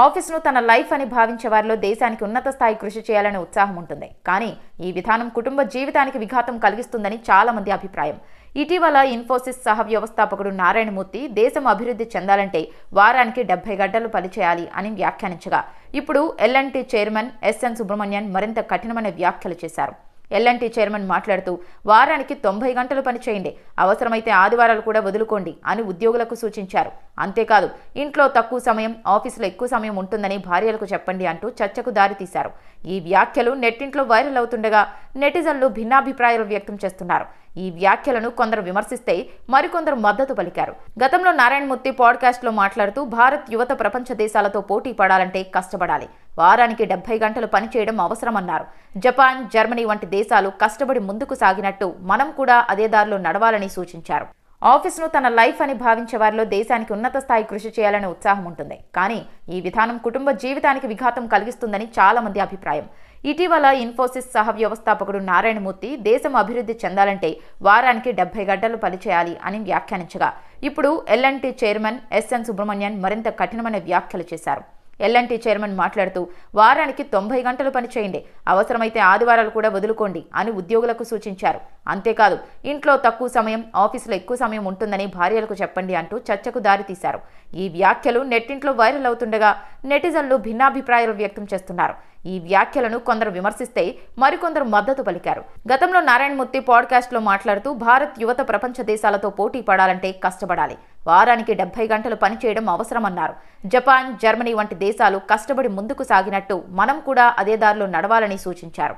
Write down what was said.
ఆఫీస్ను తన లైఫ్ అని భావించే వారిలో దేశానికి ఉన్నత స్థాయి కృషి చేయాలనే ఉత్సాహం ఉంటుంది. కానీ ఈ విధానం కుటుంబ జీవితానికి విఘాతం కలిగిస్తుందని చాలా మంది అభిప్రాయం. ఇటీవల ఇన్ఫోసిస్ సహ వ్యవస్థాపకుడు నారాయణమూర్తి దేశం అభివృద్ధి చెందాలంటే వారానికి డెబ్బై గంటలు పనిచేయాలి అని వ్యాఖ్యానించగా ఇప్పుడు ఎల్ఎన్టీ చైర్మన్ ఎస్ఎన్ సుబ్రహ్మణ్యన్ మరింత కఠినమైన వ్యాఖ్యలు చేశారు. ఎల్ఎన్టీ చైర్మన్ మాట్లాడుతూ వారానికి తొంభై గంటలు పనిచేయండి అవసరమైతే ఆదివారాలు కూడా వదులుకోండి అని ఉద్యోగులకు సూచించారు. అంతేకాదు ఇంట్లో తక్కువ సమయం ఆఫీసులో ఎక్కువ సమయం ఉంటుందని భార్యలకు చెప్పండి అంటూ చర్చకు దారితీశారు. ఈ వ్యాఖ్యలు నెట్టింట్లో వైరల్ అవుతుండగా నెటిజన్లు భిన్నాభిప్రాయాలు వ్యక్తం చేస్తున్నారు. ఈ వ్యాఖ్యలను కొందరు విమర్శిస్తే మరికొందరు మద్దతు పలికారు. గతంలో నారాయణమూర్తి పాడ్కాస్ట్లో మాట్లాడుతూ భారత్ యువత ప్రపంచ దేశాలతో పోటీ పడాలంటే కష్టపడాలి. వారానికి డెబ్బై గంటలు పనిచేయడం అవసరమన్నారు. జపాన్ జర్మనీ వంటి దేశాలు కష్టపడి ముందుకు సాగినట్టు మనం కూడా అదే దారిలో నడవాలని సూచించారు. ఆఫీస్ను తన లైఫ్ అని భావించే వారిలో దేశానికి ఉన్నత స్థాయి కృషి చేయాలనే ఉత్సాహం ఉంటుంది. కానీ ఈ విధానం కుటుంబ జీవితానికి విఘాతం కలిగిస్తుందని చాలా మంది అభిప్రాయం. ఇటీవల ఇన్ఫోసిస్ సహ వ్యవస్థాపకుడు నారాయణమూర్తి దేశం అభివృద్ధి చెందాలంటే వారానికి డెబ్బై గంటలు పనిచేయాలి అని వ్యాఖ్యానించగా ఇప్పుడు ఎల్ఎన్టీ చైర్మన్ ఎస్ఎన్ సుబ్రహ్మణ్యన్ మరింత కఠినమైన వ్యాఖ్యలు చేశారు. ఎల్ఎన్టీ చైర్మన్ మాట్లాడుతూ వారానికి తొంభై గంటలు పనిచేయండి. అవసరమైతే ఆదివారాలు కూడా వదులుకోండి అని ఉద్యోగులకు సూచించారు. అంతేకాదు ఇంట్లో తక్కువ సమయం ఆఫీసులో ఎక్కువ సమయం ఉంటుందని భార్యలకు చెప్పండి అంటూ చర్చకు దారితీశారు ఈ వ్యాఖ్యలు నెట్టింట్లో వైరల్ అవుతుండగా నెటిజన్లు భిన్నాభిప్రాయాలు వ్యక్తం చేస్తున్నారు. ఈ వ్యాఖ్యలను కొందరు విమర్శిస్తే మరికొందరు మద్దతు పలికారు. గతంలో నారాయణమూర్తి పాడ్కాస్ట్లో మాట్లాడుతూ భారత్ యువత ప్రపంచ దేశాలతో పోటీ పడాలంటే కష్టపడాలి. వారానికి డెబ్బై గంటలు పనిచేయడం అవసరమన్నారు. జపాన్ జర్మనీ వంటి దేశాలు కష్టపడి ముందుకు సాగినట్టు మనం కూడా అదే దారిలో నడవాలని సూచించారు.